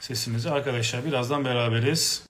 sesimizi. Arkadaşlar birazdan beraberiz.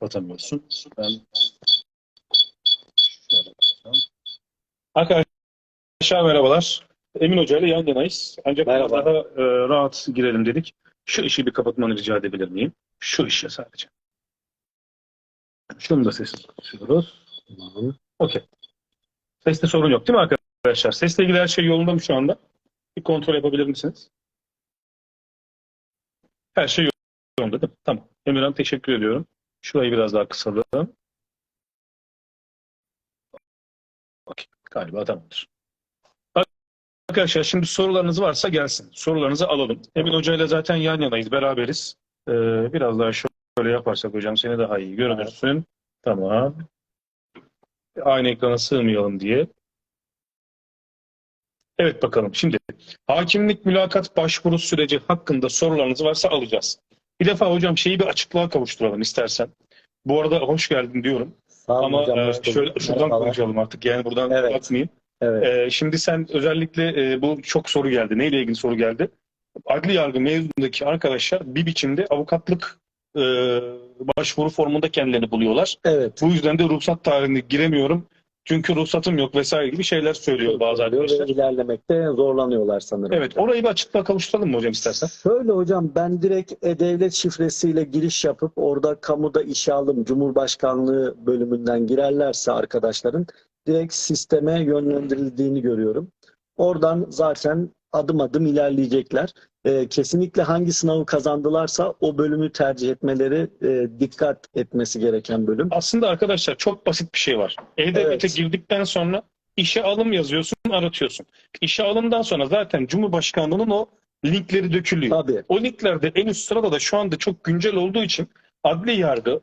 Batamıyorsun. Ben şöyle. Arkadaşlar merhabalar. Emin Hoca ile yan yanayız. Ancak Merhaba. daha e, rahat girelim dedik. Şu işi bir kapatmanı rica edebilir miyim? Şu işi sadece. Şunu da sessiz kapatıyoruz. Tamam. Okey. Seste sorun yok değil mi arkadaşlar? Sesle ilgili her şey yolunda mı şu anda? Bir kontrol yapabilir misiniz? Her şey yolunda değil mi? Tamam. Emirhan teşekkür ediyorum. Şurayı biraz daha kısalım. Okey. Galiba tamamdır. Arkadaşlar şimdi sorularınız varsa gelsin. Sorularınızı alalım. Emin Hoca ile zaten yan yanayız, beraberiz. Ee, biraz daha şöyle yaparsak hocam seni daha iyi görürsün. Tamam. Aynı ekrana sığmayalım diye. Evet bakalım. Şimdi hakimlik mülakat başvuru süreci hakkında sorularınız varsa alacağız. Bir defa hocam şeyi bir açıklığa kavuşturalım istersen. Bu arada hoş geldin diyorum. Sağ olun Ama hocam, e, şöyle şuradan Merhabalar. konuşalım artık. Yani buradan Evet. bakmayayım. Evet. Ee, şimdi sen özellikle e, bu çok soru geldi. Neyle ilgili soru geldi? Adli yargı mezunundaki arkadaşlar bir biçimde avukatlık e, başvuru formunda kendilerini buluyorlar. Evet. Bu yüzden de ruhsat tarihine giremiyorum. Çünkü ruhsatım yok vesaire gibi şeyler söylüyor bazı arkadaşlar. Ve ilerlemekte zorlanıyorlar sanırım. Evet, orayı bir açıklığa kavuşturalım mı hocam istersen? Şöyle hocam ben direkt e-devlet şifresiyle giriş yapıp orada kamuda işe alım Cumhurbaşkanlığı bölümünden girerlerse arkadaşların direkt sisteme yönlendirildiğini görüyorum. Oradan zaten adım adım ilerleyecekler. Ee, kesinlikle hangi sınavı kazandılarsa o bölümü tercih etmeleri e, dikkat etmesi gereken bölüm. Aslında arkadaşlar çok basit bir şey var. E-Devlet'e Evet. girdikten sonra işe alım yazıyorsun, aratıyorsun. İşe alımdan sonra zaten Cumhurbaşkanlığının o linkleri dökülüyor. Tabii. O linklerde en üst sırada da şu anda çok güncel olduğu için adli yargı,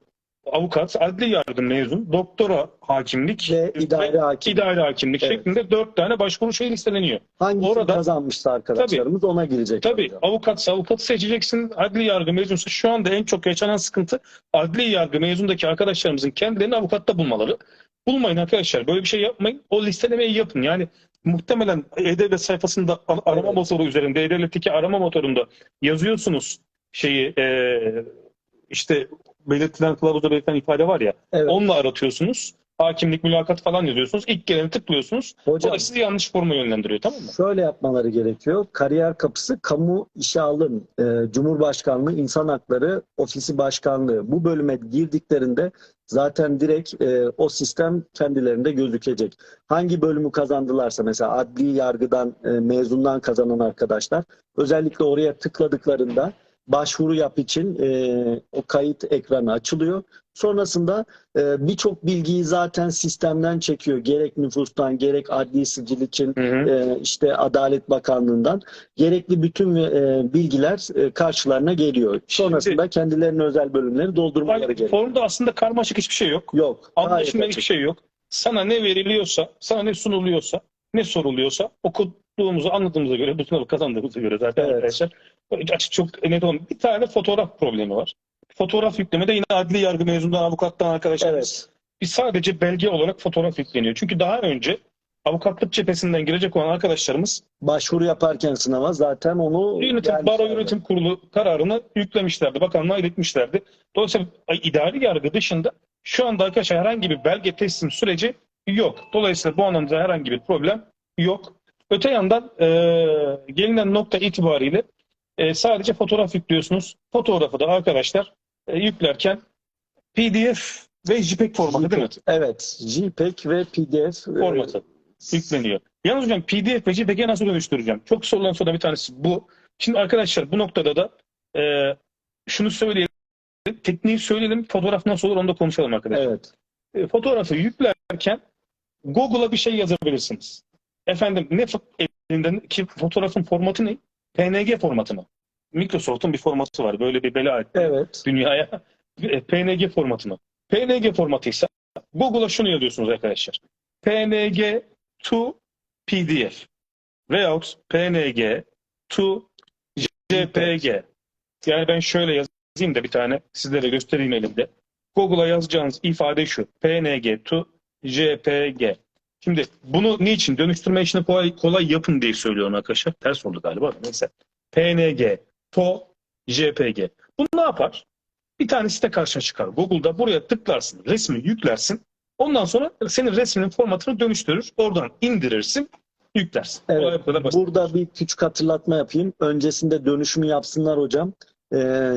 avukat, adli yargı mezun, doktora hakimlik Ve idare hakim. idare hakimlik Evet. şeklinde dört tane başvuru şey listeleniyor. Hangisini Orada- kazanmışsa arkadaşlarımız ona girecek. Tabii hocam. avukatsa avukatı seçeceksin, adli yargı mezunsa şu anda en çok yaşanan sıkıntı adli yargı mezundaki arkadaşlarımızın kendilerini avukatta bulmaları. Bulmayın arkadaşlar böyle bir şey yapmayın. O listelemeyi yapın. Yani muhtemelen E-Devlet sayfasında arama Evet. motoru üzerinde E-Devlet'teki arama motorunda yazıyorsunuz şeyi eee, işte belirtilen kılavuzda belirtilen ifade var ya Evet. onunla aratıyorsunuz. Hakimlik, mülakat falan yazıyorsunuz. İlk geleni tıklıyorsunuz. O Hocam da sizi yanlış forma yönlendiriyor tamam mı? şöyle yapmaları gerekiyor. Kariyer kapısı kamu işe alım, e, Cumhurbaşkanlığı İnsan Hakları Ofisi Başkanlığı bu bölüme girdiklerinde zaten direkt e, o sistem kendilerinde gözükecek. Hangi bölümü kazandılarsa mesela adli yargıdan e, mezundan kazanan arkadaşlar özellikle oraya tıkladıklarında başvuru yap için e, o kayıt ekranı açılıyor. Sonrasında e, birçok bilgiyi zaten sistemden çekiyor. Gerek nüfustan gerek adli sicil için Hı hı. e, işte Adalet Bakanlığı'ndan gerekli bütün e, bilgiler e, karşılarına geliyor. Sonrasında kendilerinin özel bölümleri doldurmaları Yani gerekiyor. formda aslında karmaşık hiçbir şey yok. Yok. Anlaşılmayan hiçbir şey yok. Sana ne veriliyorsa, sana ne sunuluyorsa ne soruluyorsa okuduğumuzu anladığımıza göre, sınavı kazandığımıza göre zaten Evet. arkadaşlar açık çok net olun. Bir tane fotoğraf problemi var. Fotoğraf yüklemede yine adli yargı mezunundan avukattan arkadaşlarımız Evet. bir sadece belge olarak fotoğraf yükleniyor. Çünkü daha önce avukatlık cephesinden girecek olan arkadaşlarımız Başvuru yaparken sınava zaten onu yönetim, baro yönetim kurulu kararını yüklemişlerdi. Bakanlığa iletmişlerdi. Dolayısıyla idari yargı dışında şu anda arkadaşlar herhangi bir belge teslim süreci yok. Dolayısıyla bu anlamda herhangi bir problem yok. Öte yandan e, gelinen nokta itibariyle e, sadece fotoğraf yüklüyorsunuz. Fotoğrafı da arkadaşlar e, yüklerken PDF ve JPEG formatı değil mi? Evet. JPEG ve PDF e, Formatı yükleniyor. Yalnız hocam PDF ve JPEG'e nasıl dönüştüreceğim? Çok sorulan sorudan bir tanesi bu. Şimdi arkadaşlar bu noktada da e, şunu söyleyelim. Tekniği söyleyelim. Fotoğraf nasıl olur onu da konuşalım arkadaşlar. Evet. E, fotoğrafı yüklerken Google'a bir şey yazabilirsiniz. Efendim ne fo- elinden ki fotoğrafın formatı ne? PNG formatı mı? Microsoft'un bir formatı var. Böyle bir bela etti Evet. dünyaya. E, PNG formatı mı? PNG formatıysa Google'a şunu yazıyorsunuz arkadaşlar. PNG to PDF veyahut PNG to JPG. Yani ben şöyle yazayım da bir tane sizlere göstereyim elimde. Google'a yazacağınız ifade şu. PNG to JPG. Şimdi bunu niçin? Dönüştürme işini kolay, kolay yapın diye söylüyorum arkadaşlar. Ters oldu galiba. Neyse. PNG to JPG. Bu ne yapar? Bir tane site karşına çıkar. Google'da buraya tıklarsın, resmi yüklersin. Ondan sonra senin resminin formatını dönüştürür. Oradan indirirsin, yüklersin. Evet. Burada bir küçük hatırlatma yapayım. Öncesinde dönüşümü yapsınlar hocam. Ee,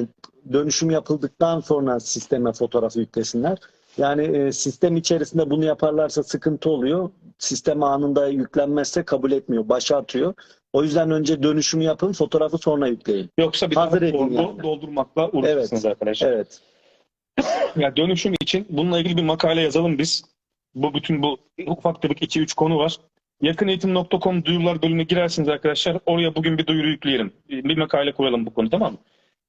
dönüşüm yapıldıktan sonra sisteme fotoğrafı yüklesinler. Yani e, sistem içerisinde bunu yaparlarsa sıkıntı oluyor. Sistem anında yüklenmezse kabul etmiyor. Başa atıyor. O yüzden önce dönüşümü yapın, fotoğrafı sonra yükleyin. Yoksa bir Hazır edin formu yani. doldurmakla uğraşırsınız arkadaşlar. Evet. Yani dönüşüm için bununla ilgili bir makale yazalım biz. Bu bütün bu ufak tefek 2-3 konu var. Yakıneğitim.com duyurular bölümüne girersiniz arkadaşlar. Oraya bugün bir duyuru yükleyelim. Bir makale koyalım bu konu tamam mı?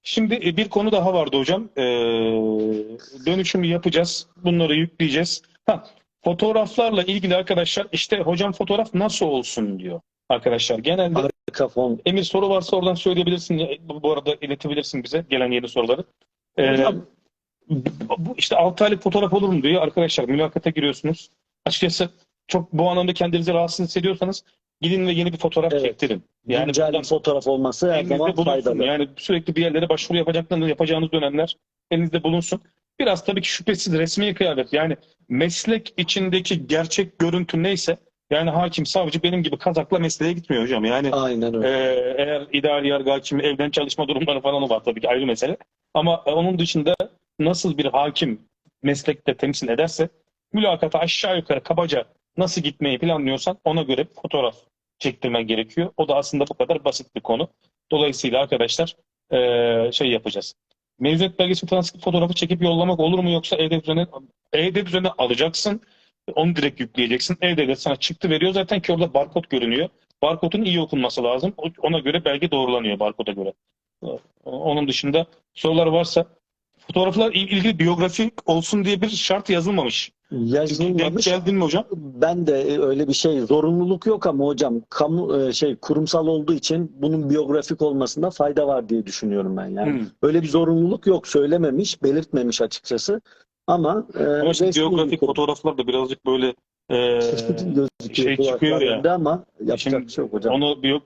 Şimdi e, bir konu daha vardı hocam. Ee, dönüşümü yapacağız. Bunları yükleyeceğiz. Ha, fotoğraflarla ilgili arkadaşlar işte hocam fotoğraf nasıl olsun diyor arkadaşlar. Genelde fon. Emir soru varsa oradan söyleyebilirsin. Bu bu arada iletebilirsin bize gelen yeni soruları. Ee, Hocam, bu işte 6 aylık fotoğraf olur mu diyor arkadaşlar mülakata giriyorsunuz. Açıkçası çok bu anlamda kendinizi rahatsız hissediyorsanız gidin ve yeni bir fotoğraf Evet. çektirin. Yani güncel buradan fotoğraf olması her zaman faydalı. Yani sürekli bir yerlere başvuru yapacaklarınız, yapacağınız dönemler elinizde bulunsun. Biraz tabii ki şüphesiz resmi kıyafet. Yani meslek içindeki gerçek görüntü neyse yani hakim, savcı benim gibi kazakla mesleğe gitmiyor hocam. Yani Aynen öyle. ee, eğer idari yargı hakimi evden çalışma durumları falan var tabii ki ayrı mesele. Ama e, onun dışında nasıl bir hakim meslekte temsil ederse mülakata aşağı yukarı kabaca nasıl gitmeyi planlıyorsan ona göre bir fotoğraf çektirmen gerekiyor. O da aslında bu kadar basit bir konu. Dolayısıyla arkadaşlar e, şey yapacağız. Mezuniyet belgesi transkrip fotoğrafı çekip yollamak olur mu yoksa E-Devlet üzerine, E-Devlet üzerine alacaksın. Onu direkt yükleyeceksin. E-Devlet sana çıktı veriyor zaten ki orada barkod görünüyor. Barkodun iyi okunması lazım. Ona göre belge doğrulanıyor barkoda göre. Onun dışında sorular varsa fotoğraflar il- ilgili biyografik olsun diye bir şart yazılmamış. Denk Yazılmamış. geldin mi hocam? Ben de öyle bir şey zorunluluk yok ama hocam kamu e, şey kurumsal olduğu için bunun biyografik olmasında fayda var diye düşünüyorum ben yani. Hmm. Öyle bir zorunluluk yok söylememiş, belirtmemiş açıkçası. Ama, e, Ama resmi biyografik fotoğraflar da birazcık böyle e, şey çıkıyor ya. ama yapacak Şimdi bir şey yok hocam. onu biyo,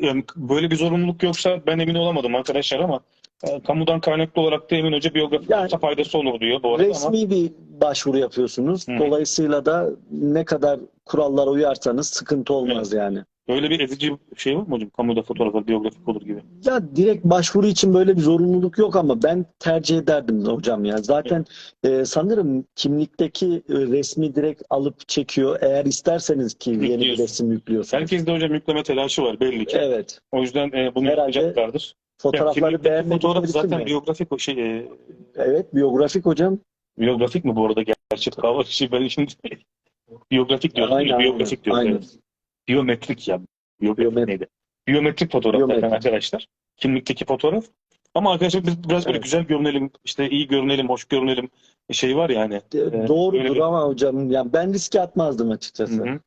yani böyle bir zorunluluk yoksa ben emin olamadım arkadaşlar ama e, kamudan kaynaklı olarak da Emin Hoca biyografik Yani- faydası olur diyor bu arada ama Resmi bir başvuru yapıyorsunuz. Hı. Dolayısıyla da ne kadar kurallara uyarsanız sıkıntı olmaz yani. böyle bir ezici şey var mı hocam? Kamuda fotoğraflar biyografik olur gibi. Ya direkt başvuru için böyle bir zorunluluk yok ama ben tercih ederdim hocam ya. Zaten e, sanırım kimlikteki e, resmi direkt alıp çekiyor. Eğer isterseniz ki yeni bir resim yüklüyorsunuz. Herkes de hocam yükleme telaşı var belli ki. Evet. O yüzden e, bunu Herhalde yapacaklardır. Fotoğrafları beğenmedikleri fotoğraf zaten mi? biyografik o şey e, Evet, biyografik hocam. biyografik mi bu arada gerçek kavga şey ben şimdi biyografik diyorum. Aynen, biyografik aynen. diyorum. Aynen. evet. Biyometrik ya. Biyografik Biyomet- neydi? Biyometrik fotoğraf zaten Biyometrik. arkadaşlar. Kimlikteki fotoğraf. Ama arkadaşlar biz biraz böyle Evet. güzel görünelim, işte iyi görünelim, hoş görünelim şey var yani. E, Evet, Doğrudur bir- ama hocam yani ben riske atmazdım açıkçası. Hı hı.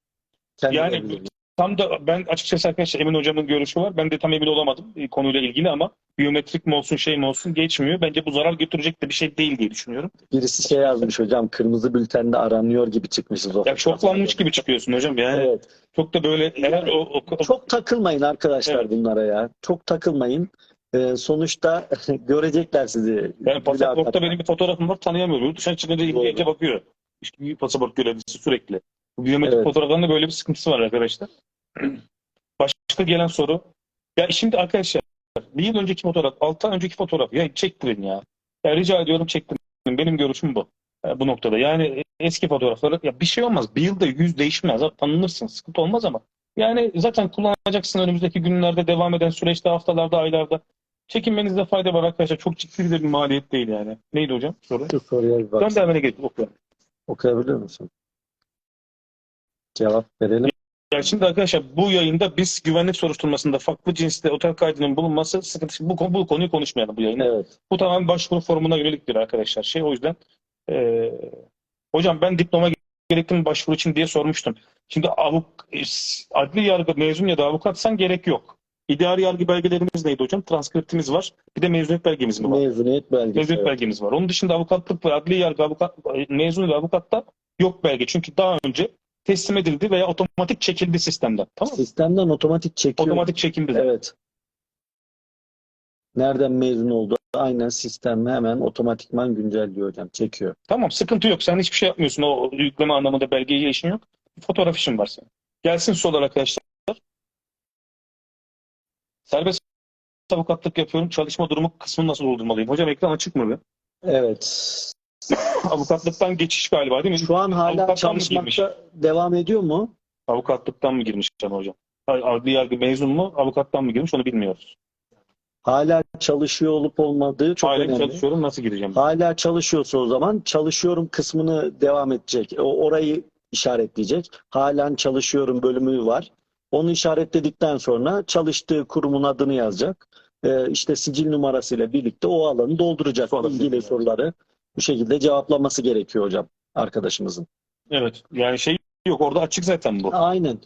Kendim Yani. Tam da ben açıkçası arkadaşlar Emin hocamın görüşü var. Ben de tam emin olamadım e, konuyla ilgili ama biyometrik mi olsun şey mi olsun geçmiyor. Bence bu zarar götürecek de bir şey değil diye düşünüyorum. Birisi şey yazmış hocam kırmızı bültende aranıyor gibi çıkmışız o. Ya şoklanmış gibi çıkıyorsun hocam yani. Evet. Çok da böyle eğer o, o, o- Çok takılmayın arkadaşlar Evet. bunlara ya. Çok takılmayın. Ee, sonuçta görecekler sizi. yani pasaportta benim bir fotoğrafım var tanıyamıyorum. Dışına çıkınca bakıyor. İşte pasaport görevlisi sürekli. Bu biyometrik Evet. fotoğraflarında böyle bir sıkıntısı var arkadaşlar. Başka gelen soru. Ya şimdi arkadaşlar bir yıl önceki fotoğraf, 6 ay önceki fotoğraf. Ya çektirin ya. ya rica ediyorum çektirin. Benim görüşüm bu. bu noktada. Yani eski fotoğrafları ya bir şey olmaz. Bir yılda yüz değişmez. Tanınırsın. Sıkıntı olmaz ama. Yani zaten kullanacaksın önümüzdeki günlerde devam eden süreçte, haftalarda, aylarda. Çekinmenizde fayda var arkadaşlar. Çok ciddi bir maliyet değil yani. Neydi hocam? Soru. Şu soruya bir bak. Ben de hemen geçtim. Okuyalım. Okuyabiliyor musun? Cevap verelim. Ya şimdi arkadaşlar bu yayında biz güvenlik soruşturmasında farklı cinste otel kaydının bulunması sıkıntı. Bu, konu- bu konuyu konuşmayalım bu yayında. Evet. Bu tamamen başvuru formuna yöneliktir arkadaşlar. Şey o yüzden eee, hocam ben diploma gerekli mi başvuru için diye sormuştum. Şimdi avuk, adli yargı mezun ya da avukatsan gerek yok. İdari yargı belgelerimiz neydi hocam? Transkriptimiz var. Bir de mezuniyet belgemiz mi var? Mezuniyet belgesi. Mezuniyet evet. belgemiz var. Onun dışında avukatlık ve adli yargı avukat, mezun ve avukatta yok belge. Çünkü daha önce teslim edildi veya otomatik çekildi sistemden. Tamam mı? Sistemden otomatik çekiyor. Otomatik çekildi. Evet. Nereden mezun oldu? Aynen sistem hemen otomatikman güncelliyor hocam. Çekiyor. Tamam sıkıntı yok. Sen hiçbir şey yapmıyorsun. O yükleme anlamında belgeye işin yok. Fotoğraf işin var senin. Gelsin sorular arkadaşlar. Serbest avukatlık yapıyorum. Çalışma durumu kısmını nasıl doldurmalıyım? Hocam ekran açık mı? be? Evet. Avukatlıktan geçiş galiba değil mi? Şu an hala çalışmakta devam ediyor mu? Avukatlıktan mı girmiş can hocam? Adli yargı mezun mu? Avukattan mı girmiş? Onu bilmiyoruz. Hala çalışıyor olup olmadığı çok Hala önemli. çalışıyorum. Nasıl gireceğim? Hala çalışıyorsa o zaman çalışıyorum kısmını devam edecek. O orayı işaretleyecek. Halen çalışıyorum bölümü var. Onu işaretledikten sonra çalıştığı kurumun adını yazacak. Ee, işte sicil numarasıyla birlikte o alanı dolduracak. Sonra İlgili sicil soruları bu şekilde cevaplaması gerekiyor hocam arkadaşımızın. Evet. Yani şey yok. Orada açık zaten bu. Aynen.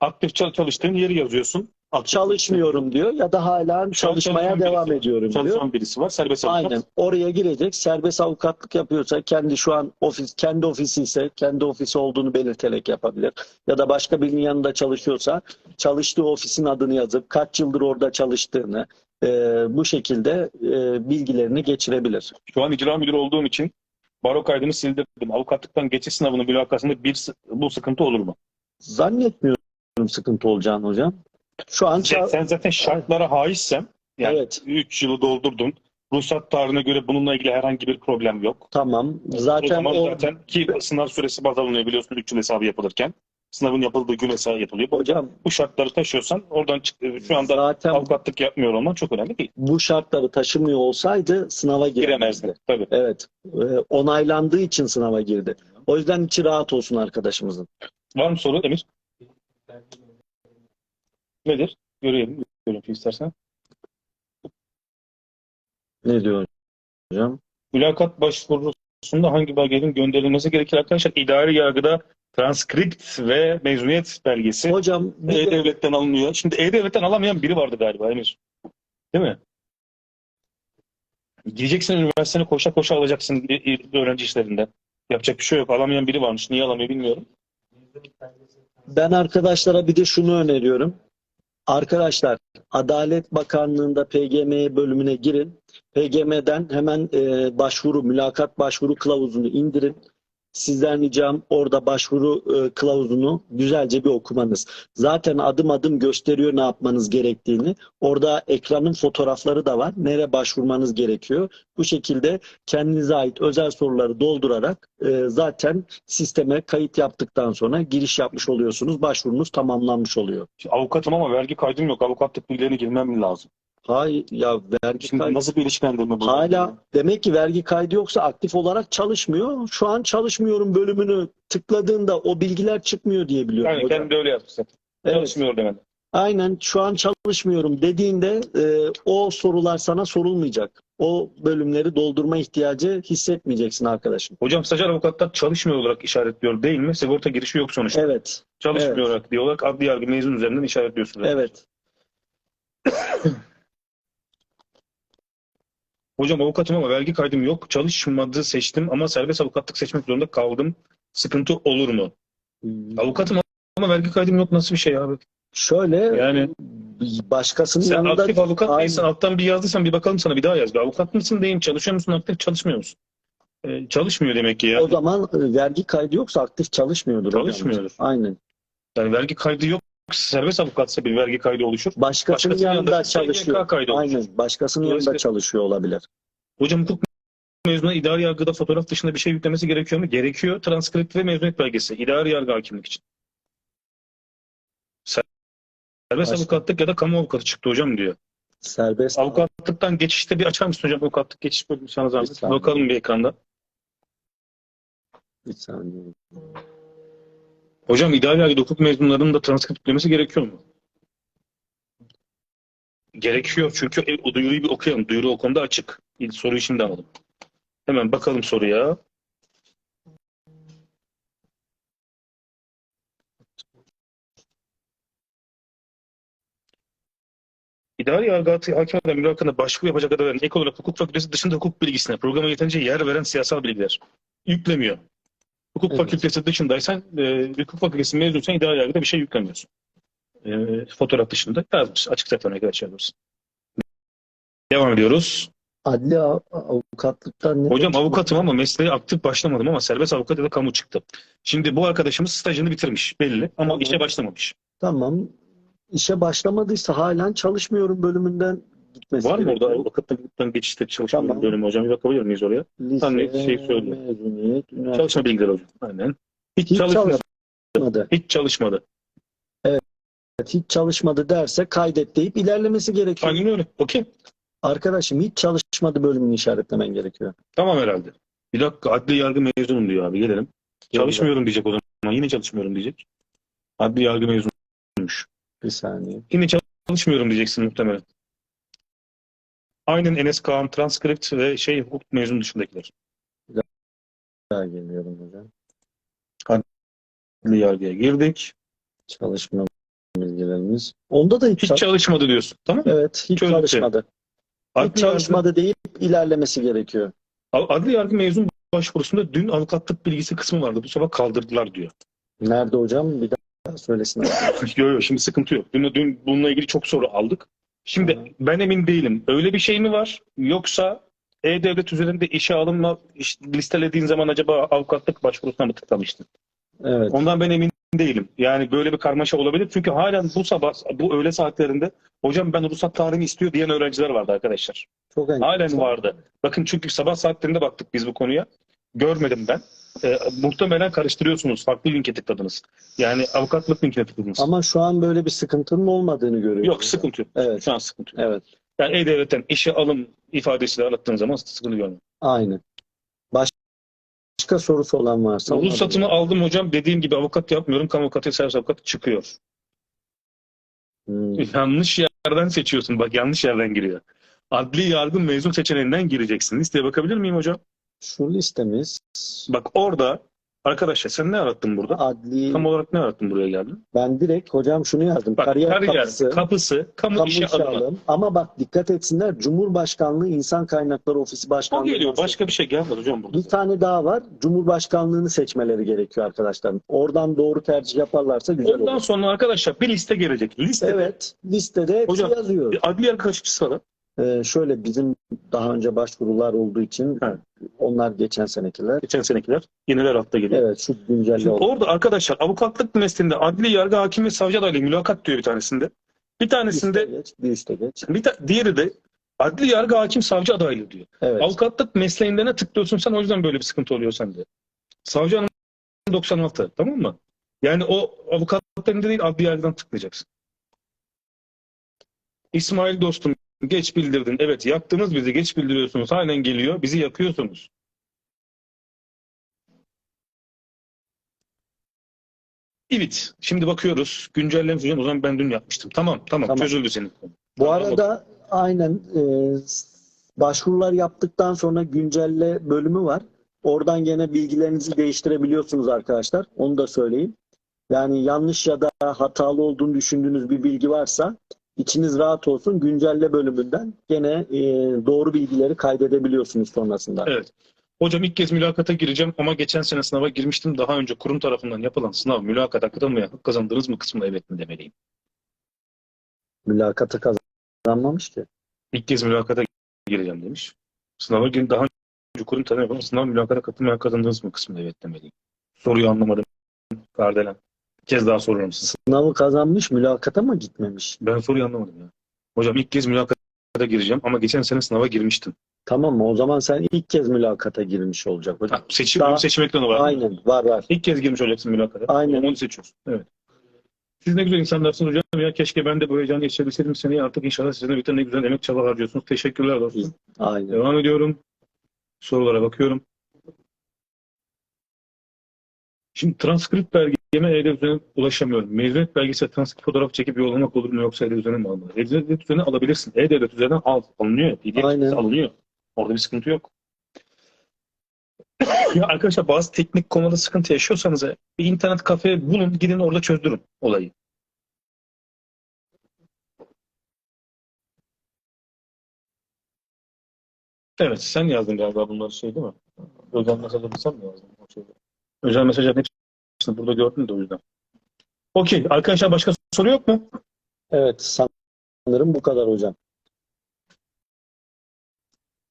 Aktif çal- çalıştığın yeri yazıyorsun. Aktif Çalışmıyorum diyor ya da hala çalışmaya çalışan devam birisi- ediyorum diyor. Çalışan birisi var. Serbest avukat. Aynen. Oraya girecek. Serbest avukatlık yapıyorsa kendi şu an ofis kendi ofisi ise kendi ofisi olduğunu belirterek yapabilir. Ya da başka birinin yanında çalışıyorsa çalıştığı ofisin adını yazıp kaç yıldır orada çalıştığını e, bu şekilde e, bilgilerini geçirebilir. Şu an icra müdürü olduğum için baro kaydımı sildirdim. Avukatlıktan geçiş sınavının mülakasında bir bu sıkıntı olur mu? Zannetmiyorum sıkıntı olacağını hocam. Şu an Sen, sen zaten şartlara haizsen yani evet 3 yılı doldurdun. Ruhsat tarihine göre bununla ilgili herhangi bir problem yok. tamam. o Zaten zaman o zaten ki sınav süresi baz alınıyor biliyorsun 3 yıl hesabı yapılırken. Sınavın yapıldığı gün hesabı yapılıyor. Bu, hocam bu şartları taşıyorsan oradan çık, şu anda zaten avukatlık yapmıyor olman çok önemli değil. bu şartları taşımıyor olsaydı sınava giremezdi. Giremezdin. Tabii. Evet. E, onaylandığı için sınava girdi. O yüzden içi rahat olsun arkadaşımızın. Var mı soru Emir? Nedir? Görelim. Görüntü istersen. Ne diyor hocam? Mülakat başvurusunda hangi belgelerin gönderilmesi gerekir arkadaşlar? İdari yargıda transkript ve mezuniyet belgesi Hocam bir de- E-Devlet'ten alınıyor. Şimdi E-Devlet'ten alamayan biri vardı galiba Emir. Değil mi? Gideceksin üniversiteni koşa koşa alacaksın i- i- öğrenci işlerinden. Yapacak bir şey yok. Alamayan biri varmış. Niye alamıyor bilmiyorum. ben arkadaşlara bir de şunu öneriyorum. Arkadaşlar Adalet Bakanlığı'nda PGM bölümüne girin. PGM'den hemen e, başvuru, mülakat başvuru kılavuzunu indirin. Sizden ricam orada başvuru e, kılavuzunu güzelce bir okumanız. Zaten adım adım gösteriyor ne yapmanız gerektiğini. Orada ekranın fotoğrafları da var. Nereye başvurmanız gerekiyor. Bu şekilde kendinize ait özel soruları doldurarak e, zaten sisteme kayıt yaptıktan sonra giriş yapmış oluyorsunuz. Başvurunuz tamamlanmış oluyor. Avukatım ama vergi kaydım yok. Avukatlık bilgilerine girmem mi lazım? Hayır ya vergi Şimdi kaydı. nasıl bir ilişkilendirme bu? Hala demek ki vergi kaydı yoksa aktif olarak çalışmıyor. Şu an çalışmıyorum bölümünü tıkladığında o bilgiler çıkmıyor diye biliyorum Yani hocam. kendi öyle yaptı zaten. Evet. Çalışmıyor demedi. Aynen şu an çalışmıyorum dediğinde e, o sorular sana sorulmayacak. o bölümleri doldurma ihtiyacı hissetmeyeceksin arkadaşım. Hocam stajyer avukatlar çalışmıyor olarak işaretliyor değil mi? Sigorta girişi yok sonuçta. Evet, Çalışmıyor evet. olarak diye olarak adli yargı mezun üzerinden işaretliyorsunuz. evet. Hocam avukatım ama vergi kaydım yok. Çalışmadı seçtim ama serbest avukatlık seçmek zorunda kaldım. Sıkıntı olur mu? Avukatım ama vergi kaydım yok nasıl bir şey abi? Şöyle Yani başkasının sen yanında aktif avukat Aynen. değilsen alttan bir yazdıysan bir bakalım sana bir daha yaz. Bir avukat mısın diyeyim çalışıyor musun aktif çalışmıyor musun? Ee, çalışmıyor demek ki ya. o zaman e, vergi kaydı yoksa aktif çalışmıyordur. hocam. Çalışmıyordur. Aynen. Yani vergi kaydı yok. Serbest avukatsa bir vergi kaydı oluşur. Başkasının, Başkasının yanında yanında çalışıyor. SGK kaydı oluşur. Aynen. Başkasının yanında çalışıyor olabilir. Hocam hukuk mezunu idari yargıda fotoğraf dışında bir şey yüklemesi gerekiyor mu? Gerekiyor. Transkript ve mezuniyet belgesi. İdari yargı hakimlik için. Serbest Başka. avukatlık ya da kamu avukatı çıktı hocam diyor. Serbest Avukatlıktan geçişte bir açar mısın hocam? Avukatlık geçiş bölümü sana zahmet. Bakalım bir ekranda. bir saniye. Hocam idari yargıda hukuk mezunlarının da transkript yüklemesi gerekiyor mu? Gerekiyor çünkü e, o duyuruyu bir okuyalım. Duyuru o konuda açık. İlk soruyu şimdi alalım. Hemen bakalım soruya. İdari yargı hakimlerden müdür hakkında başvuru yapacak adayların ek olarak hukuk fakültesi dışında hukuk bilgisine programa yeterince yer veren siyasal bilgiler. Yüklemiyor. Hukuk Evet. fakültesi dışındaysan, e, hukuk fakültesi mezunsan idari yargıda bir şey yüklemiyorsun. E, fotoğraf dışında yazmış. Açık sayfadan arkadaşlar yazmış. Devam ediyoruz. Adli av- avukatlıktan ne? Hocam avukatım ama mesleğe aktif başlamadım ama serbest avukat ya da kamu çıktı. Şimdi bu arkadaşımız stajını bitirmiş belli ama Tamam. işe başlamamış. Tamam. İşe başlamadıysa halen çalışmıyorum bölümünden gitmesi Var mı orada gerekiyor. avukatlıktan geçişte çalışma Tamam. bölümü hocam? Bir bakabilir miyiz oraya? Lise, Tam şey mezuniyet, üniversite. Çalışma bilgileri hocam. Aynen. Hiç, Hiç çalışmadı. çalışmadı. Hiç çalışmadı. Hiç çalışmadı derse kaydet deyip ilerlemesi gerekiyor. Aynen öyle. Okey. Arkadaşım hiç çalışmadı bölümünü işaretlemen gerekiyor. Tamam herhalde. Bir dakika adli yargı mezunum diyor abi gelelim. Çalışmıyorum diyecek o zaman. Yine çalışmıyorum diyecek. Adli yargı mezunmuş. Bir saniye. Yine çalışmıyorum diyeceksin muhtemelen. Aynen Enes Kaan, transkript ve şey hukuk mezun dışındakiler. Daha geliyorum hocam. Adli yargıya girdik. Çalışma bilgilerimiz. Onda da hiç, Hiç çal- çalışmadı diyorsun. Tamam mı? Evet, hiç Çözdük. çalışmadı. Hiç Adli çalışmadı deyip ilerlemesi gerekiyor. yargı, adli yargı mezun başvurusunda dün avukatlık bilgisi kısmı vardı. Bu sabah kaldırdılar diyor. Nerede hocam? Bir daha söylesin. Yok yok şimdi sıkıntı yok. Dün, dün bununla ilgili çok soru aldık. Şimdi Hı. ben emin değilim. Öyle bir şey mi var? Yoksa E-Devlet üzerinde işe alınma iş- listelediğin zaman acaba avukatlık başvurusuna mı tıklamıştın? Evet. Ondan ben emin değilim. Yani böyle bir karmaşa olabilir. Çünkü halen bu sabah, bu öğle saatlerinde hocam ben ruhsat tarihini istiyor diyen öğrenciler vardı arkadaşlar. Çok Halen enteresan. vardı. Bakın çünkü sabah saatlerinde baktık biz bu konuya. Görmedim ben. Ee, muhtemelen karıştırıyorsunuz. Farklı linke tıkladınız. Yani avukatlık linkine tıkladınız. Ama şu an böyle bir sıkıntının olmadığını görüyoruz. Yok sıkıntı yok. Evet. Şu an sıkıntı yok. Evet. Yani E-Devlet'ten işe alım ifadesiyle arattığın zaman sıkıntı görmüyorum. Aynı. Baş- Başka sorusu olan varsa. Ruhsatımı aldım hocam. Dediğim gibi avukat yapmıyorum. Kamu avukatı, servis avukatı çıkıyor. Hmm. Yanlış yerden seçiyorsun. Bak yanlış yerden giriyor. Adli yargı mezun seçeneğinden gireceksin. Listeye bakabilir miyim hocam? Şu listemiz Bak orada arkadaşlar sen ne arattın burada? adli Tam olarak ne arattın buraya geldin? ben direkt hocam şunu yazdım. Bak kariyer, kapısı, kapısı, kamu, kamu işe alımı. alım. Ama bak dikkat etsinler Cumhurbaşkanlığı İnsan Kaynakları Ofisi O Başkanlığı. geliyor. Başka bir şey gelmedi hocam burada. Bir tane daha var. Cumhurbaşkanlığını seçmeleri gerekiyor arkadaşlar. Oradan doğru tercih yaparlarsa güzel Ondan olur. sonra arkadaşlar bir liste gelecek. Liste Evet. Listede hepsi Hocam, yazıyor. adli yargı kaçıncısı var? Ee, şöyle bizim daha önce başvurular olduğu için Evet. onlar geçen senekiler. Geçen senekiler. Yeniler altta geliyor. Evet şu güncelli oldu. orada arkadaşlar avukatlık mesleğinde adli yargı hakim ve savcı adaylığı mülakat diyor bir tanesinde. Bir Bir üste tanesinde geç, bir üste geç. bir ta- diğeri de adli yargı hakim savcı adaylığı diyor. Evet. Avukatlık mesleğinde ne tıklıyorsun sen o yüzden böyle bir sıkıntı oluyor sende. Savcı hanım 96 tamam mı? Yani o avukatlıklarında değil adli yargıdan tıklayacaksın. İsmail dostum geç bildirdin. Evet yaktınız bizi geç bildiriyorsunuz. Halen geliyor. Bizi yakıyorsunuz. Evet. Şimdi bakıyoruz. Güncellemiş hocam. O zaman ben dün yapmıştım. Tamam tamam, Tamam. çözüldü senin. Bu Tamam, arada aynen e, Başvurular yaptıktan sonra güncelle bölümü var. Oradan gene bilgilerinizi değiştirebiliyorsunuz arkadaşlar. Onu da söyleyeyim. Yani yanlış ya da hatalı olduğunu düşündüğünüz bir bilgi varsa içiniz rahat olsun. Güncelle bölümünden gene e, doğru bilgileri kaydedebiliyorsunuz sonrasında. Evet. Hocam ilk kez mülakata gireceğim ama geçen sene sınava girmiştim. Daha önce kurum tarafından yapılan sınav mülakat hakkında hak kazandınız mı kısmına evet mi demeliyim. Mülakata kazanmamış ki. İlk kez mülakata gireceğim demiş. Sınava girin daha önce kurum tarafından yapılan sınav mülakata katılmaya kazandınız mı kısmına evet demeliyim. Soruyu anlamadım. Kardelen. Kez daha soruyorum size. Sınavı kazanmış, mülakata mı gitmemiş? Ben soruyu anlamadım ya. Hocam ilk kez mülakata gireceğim ama geçen sene sınava girmiştim. Tamam mı? O zaman sen ilk kez mülakata girmiş olacak hocam. Ha, seçim, Daha- seçim ekranı var. Aynen, var var. İlk kez girmiş olacaksın mülakata. Aynen. Onu seçiyorsun. Evet. Siz ne güzel insanlarsınız hocam ya. Keşke ben de bu heyecanı yaşayabilseydim seneye. Artık inşallah sizin birlikte ne güzel emek çaba harcıyorsunuz. Teşekkürler dostum. Aynen. Devam ediyorum. Sorulara bakıyorum. Şimdi transkript belgeme E-Devlet üzerinden ulaşamıyorum. Mezuniyet belgesi transkript fotoğraf çekip yollamak olur mu yoksa E-Devlet üzerinden mi alınır? E-Devlet üzerinden alabilirsin. E-Devlet üzerinden al. Alınıyor. PDF alınıyor. Orada bir sıkıntı yok. Ya arkadaşlar bazı teknik konuda sıkıntı yaşıyorsanız bir internet kafe bulun gidin orada çözdürün olayı. Evet sen yazdın galiba bunları şey değil mi? Özel mesajları sen mi yazdın? O şeyleri? Özel mesajların hepsini burada gördüm de o yüzden. Okey. Arkadaşlar başka soru yok mu? Evet, sanırım bu kadar hocam.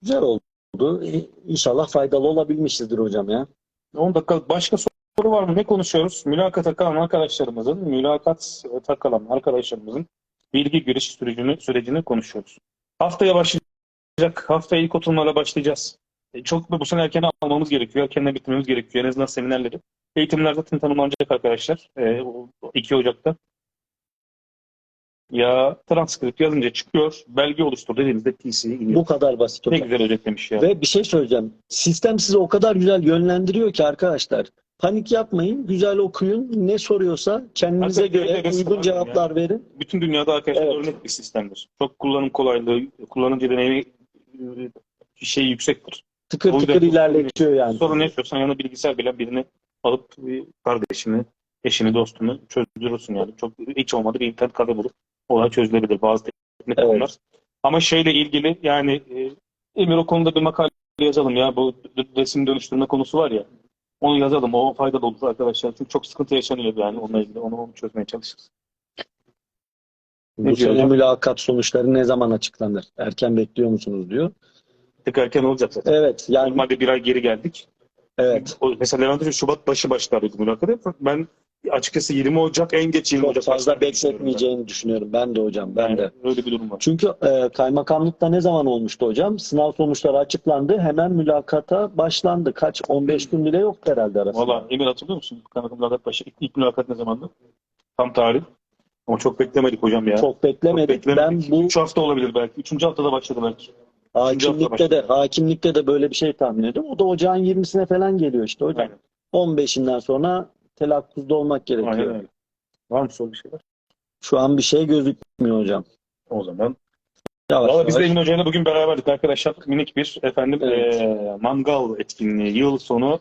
Güzel oldu. İnşallah faydalı olabilmişizdir hocam ya. 10 dakika başka soru var mı? Ne konuşuyoruz? Mülakata kalan arkadaşlarımızın, mülakat kalan arkadaşlarımızın bilgi giriş sürecini, sürecini konuşuyoruz. Haftaya başlayacak. Haftaya ilk oturumlarla başlayacağız. E, Çok bu sene erken almamız gerekiyor. Erkenden bitirmemiz gerekiyor. En azından seminerleri. Eğitimler zaten tanımlanacak arkadaşlar. E, o- 2 Ocak'ta. Ya transkript yazınca çıkıyor. Belge oluştur dediğimizde TC'ye iniyor. Bu kadar basit Ne hocam. güzel özetlemiş ya. Ve bir şey söyleyeceğim. Sistem sizi o kadar güzel yönlendiriyor ki arkadaşlar. Panik yapmayın. Güzel okuyun. Ne soruyorsa kendinize göre uygun resim cevaplar verin. bütün dünyada arkadaşlar Evet. örnek bir sistemdir. Çok kullanım kolaylığı, kullanıcı deneyimi e, şey yüksektir. Tıkır O tıkır ilerletiyor yani. Sorun yaşıyorsan yanına bilgisayar bilen birini alıp bir kardeşini, eşini, dostunu çözdürürsün yani. Çok hiç olmadı bir internet kafe bulup olay çözülebilir bazı teknik Evet. konular. Ama şeyle ilgili yani e, Emir o konuda bir makale yazalım ya. Bu resim dönüştürme konusu var ya. Onu yazalım. O faydalı olur arkadaşlar. Çünkü çok sıkıntı yaşanıyor yani onunla ilgili. Onu, onu çözmeye çalışırız. Ne Bu sene mülakat sonuçları ne zaman açıklanır? Erken bekliyor musunuz diyor. Tık erken olacak zaten. Evet yani Normalde bir ay geri geldik. evet. O, mesela Levent Şubat başı başlardı mülakata. Ben açıkçası 20 Ocak en geç 20 Çok Ocak fazla başlar bekletmeyeceğini düşünüyorum. Ben de hocam. Ben ben. de. Yani öyle bir durum var. Çünkü e, kaymakamlıkta ne zaman olmuştu hocam? Sınav sonuçları açıklandı. Hemen mülakata başlandı. Kaç? 15 gün bile yok herhalde arasında. Valla Emir hatırlıyor musun? Kaymakam mülakat başı. İlk, ilk mülakat ne zamandı? Tam tarih. Ama çok beklemedik hocam ya. Çok beklemedik. Ben bu 3 hafta olabilir belki. 3. haftada başladı belki. Hakimlikte de hakimlikte de böyle bir şey tahmin ediyorum. O da ocağın 20'sine falan geliyor işte hocam. Aynen. 15'inden sonra telakkuzda olmak gerekiyor. Aynen öyle. Var mı soru bir şeyler? Şu an bir şey gözükmüyor hocam. O zaman. Yavaş Valla biz de. Emin Hoca'yla bugün beraberdik arkadaşlar. Minik bir efendim Evet. eee, mangal etkinliği. Yıl sonu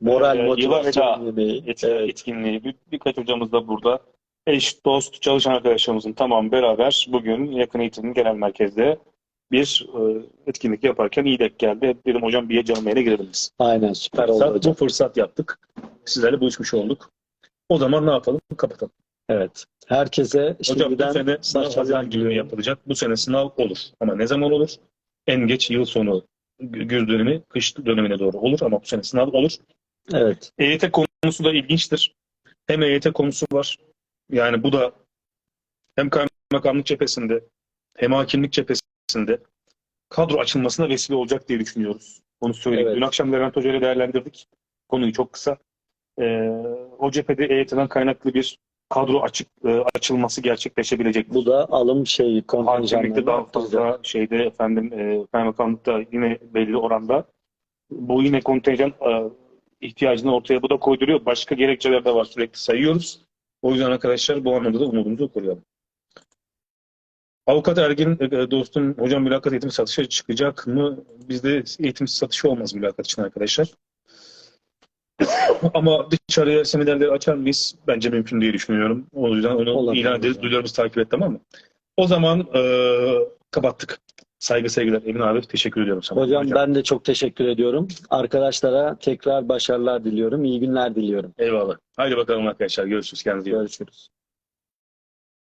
Moral yıla motivasyon yemeği. et- Evet. etkinliği. Bir, birkaç hocamız da burada. Eş, dost, çalışan arkadaşlarımızın tamam beraber bugün yakın eğitimin genel merkezde bir e, etkinlik yaparken iyi denk geldi. Dedim hocam bir canlı yayına girelim biz. Aynen süper oldu Fırsat, hocam. bu fırsat yaptık. Sizlerle buluşmuş olduk. O zaman ne yapalım? Kapatalım. Evet. Herkese Hocam bu sene sınav Haziran gibi yapılacak. Bu sene sınav olur. Ama ne zaman olur? En geç yıl sonu gü- güz dönemi, kış dönemine doğru olur ama bu sene sınav olur. Evet. EYT konusu da ilginçtir. Hem EYT konusu var. Yani bu da hem kaymakamlık cephesinde hem hakimlik cephesinde kadro açılmasına vesile olacak diye düşünüyoruz. Onu söyleyeyim. Evet. Dün akşam Levent Hoca ile değerlendirdik. Konuyu çok kısa. Ee, o cephede EYT'den kaynaklı bir kadro açık e, açılması gerçekleşebilecek. Bu da alım şeyi kontenjanlarını daha fazla şeyde efendim e, kaymakamlıkta yine belli oranda. Bu yine kontenjan e, ihtiyacını ortaya bu da koyduruyor. Başka gerekçeler de var sürekli sayıyoruz. O yüzden arkadaşlar bu anlamda da umudumuzu koruyalım. Avukat Ergin e, dostum hocam mülakat eğitim satışa çıkacak mı? Bizde eğitim satışı olmaz mülakat için arkadaşlar. Ama dışarıya seminerleri açar mıyız? Bence mümkün diye düşünüyorum. O yüzden onu Olabilir ilan ederiz. hocam. Duyularımızı takip et tamam mı? O zaman e, kapattık. Saygı sevgiler. Emin abi teşekkür ediyorum sana. Hocam ben de çok teşekkür ediyorum. Arkadaşlara tekrar başarılar diliyorum. İyi günler diliyorum. Eyvallah. Haydi bakalım arkadaşlar. Görüşürüz. Kendinize iyi. Görüşürüz.